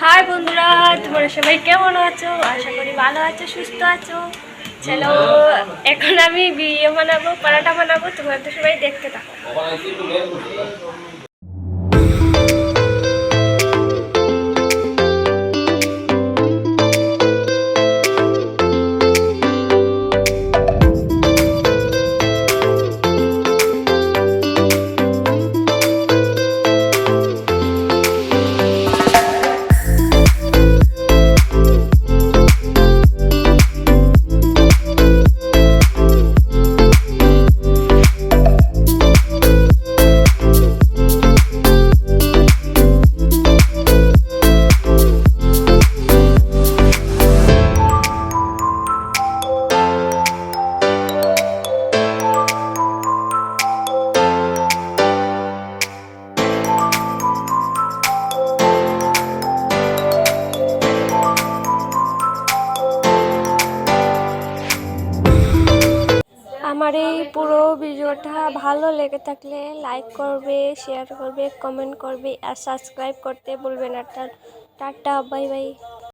High বন্ধুরা, তোমরা সবাই কেমন আছো? আশা করি ভালো আছো, সুস্থ আছো। চলো, এখন আমি বিয়ে বানাবো পরাটা বানাবো, তোমরা তো সবাই দেখতে থাকো। আমার এই পুরো ভিডিওটা ভালো লেগে থাকলে লাইক করবে শেয়ার করবে কমেন্ট করবে আর সাবস্ক্রাইব করতে বলবেন আর টাটা বাই বাই